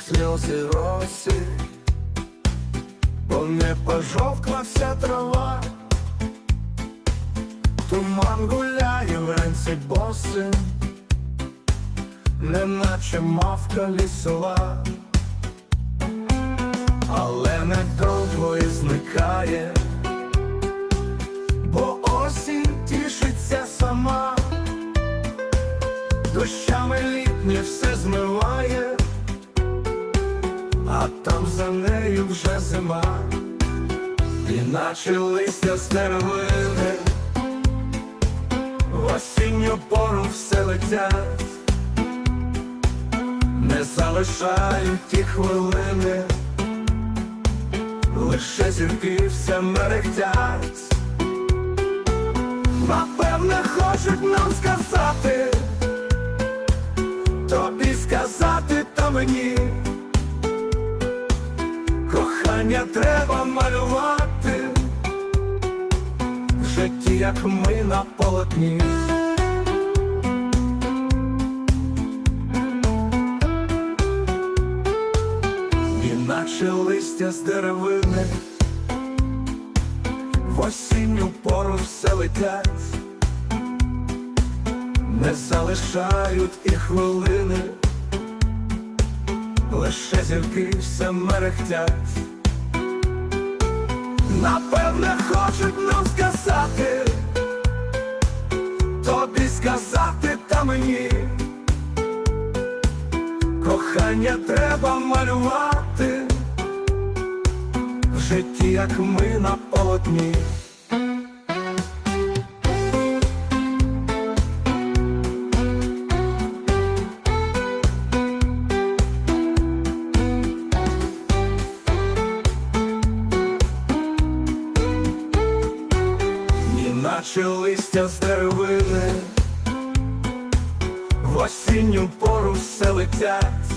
сльози росі, бо не пожовкла вся трава, туман гуляє вранці босим, неначе мавка лісова, але недовго і зникає, бо осінь тішиться сама. Дощами літнє все змиває, а там за нею вже зима, іначе листя з деревини, в осінню пору все летять, не залишають ті хвилини, лише зірки все мерехтять. Напевне, хочуть нам сказати. Тобі сказати та мені, кохання треба малювати в житті, як ми на полотні. Іначе листя з деревини в осінню пору все летять не залишають і хвилини, лише зірки все мерехтять. Напевне, хочуть нам сказати, тобі сказати та мені, кохання треба малювати. В житті, як ми на полотні. Іначе листя з деревини, в осінню пору все летять,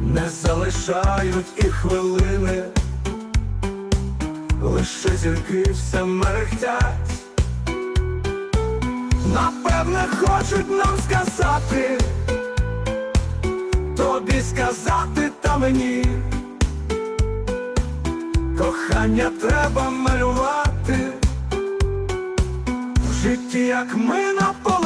не залишають і хвилини, лише зірки все мерехтять. Напевне, хочуть нам сказати, тобі сказати та мені. Кохання треба малювати в як ми на поле.